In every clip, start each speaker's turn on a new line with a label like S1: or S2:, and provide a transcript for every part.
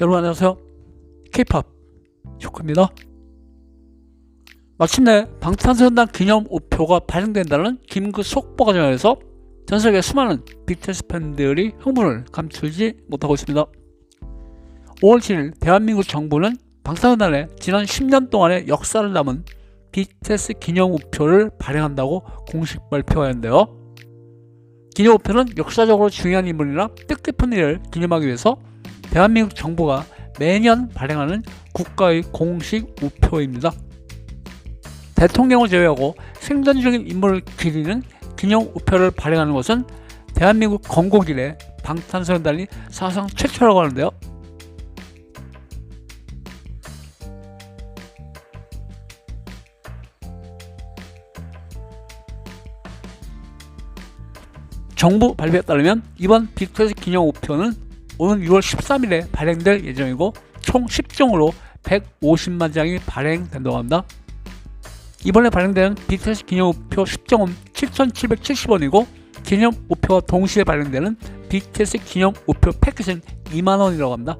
S1: 여러분 안녕하세요. K-팝 쇼크입니다. 마침내 방탄소년단 기념 우표가 발행된다는 김그 속보가 전해서 전 세계 수많은 BTS 팬들이 흥분을 감추지 못하고 있습니다. 5월 7일 대한민국 정부는 방탄소년단의 지난 10년 동안의 역사를 담은 BTS 기념 우표를 발행한다고 공식 발표하였는데요. 기념 우표는 역사적으로 중요한 인물이나 뜻깊은 일을 기념하기 위해서 대한민국 정부가 매년 발행하는 국가의 공식 우표입니다. 대통령을 제외하고 생전 중인 인물을 기리는 기념 우표를 발행하는 것은 대한민국 건국 이래 방탄소년단이 사상 최초라고 하는데요. 정부 발표에 따르면 이번 BTS 기념 우표는 오는 6월 13일에 발행될 예정이고 총 10종으로 150만 장이 발행된다고 합니다. 이번에 발행된 BTS 기념 우표 10종은 7,770원이고 기념 우표와 동시에 발행되는 BTS 기념 우표 패키지는 2만 원이라고 합니다.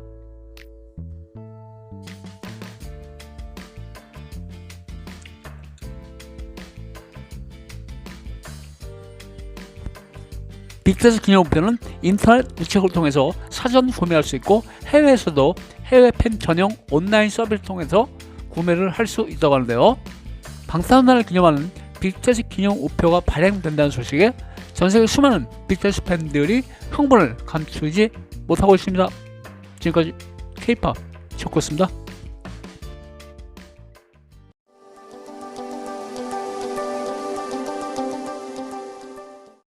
S1: BTS 기념우표는 인터넷 우체국을 통해서 사전 구매할 수 있고 해외에서도 해외 팬 전용 온라인 서비스를 통해서 구매를 할 수 있다고 하는데요. 방탄소년단을 기념하는 BTS 기념 우표가 발행된다는 소식에 전 세계 수많은 BTS 팬들이 흥분을 감추지 못하고 있습니다. 지금까지 K-팝 쇼크였습니다.